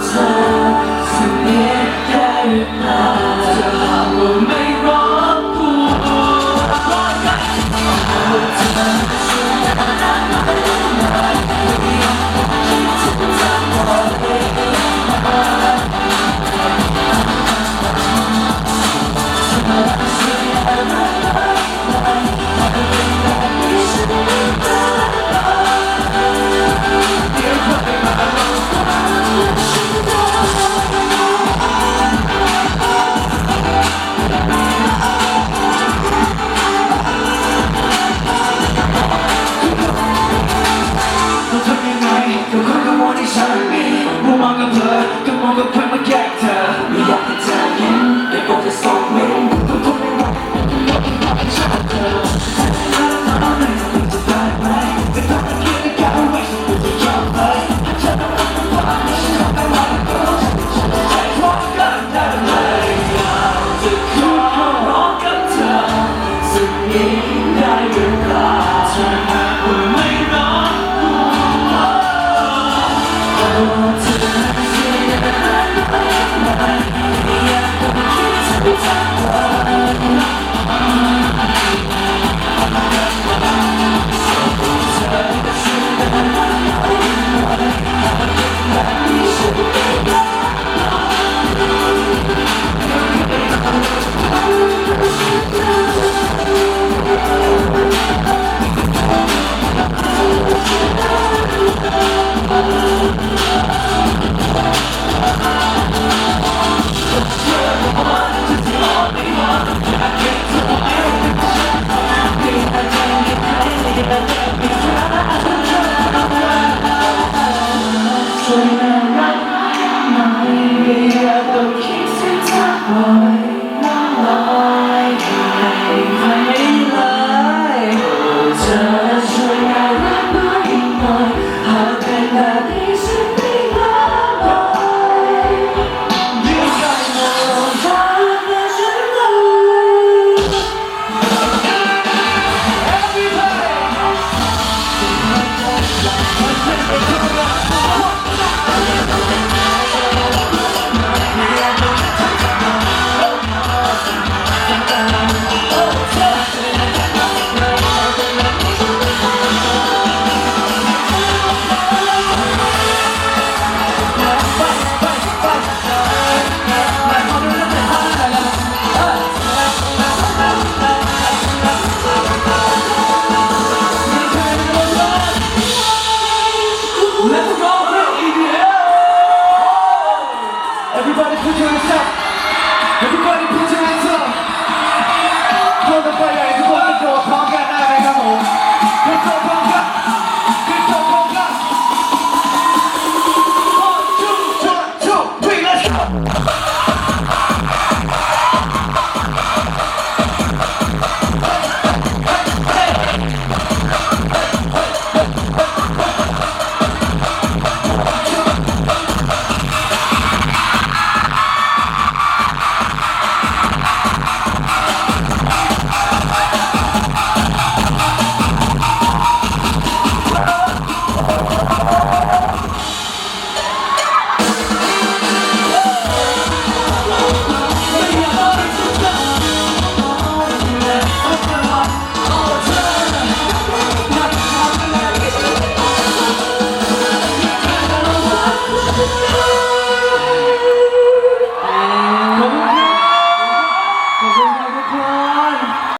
time. องกับใครมาแยกเธอไม่อยากให้เธอยิ้มแต่ก็จะส่งมินต้องทนไม่ไหวต้องชอบเธอจะได้ไหมจะทำให้คิดให้เขาไว้ฉันจะยอมเลยฉันต้องรักมันว่าฉันต้องไปว่าก็ฉันจะใจพร้อมกันได้เลยอยากจะขอร้องกับเธอสักนิดได้หรือเปล่าเธอหากว่าไม่ร้องช่ ว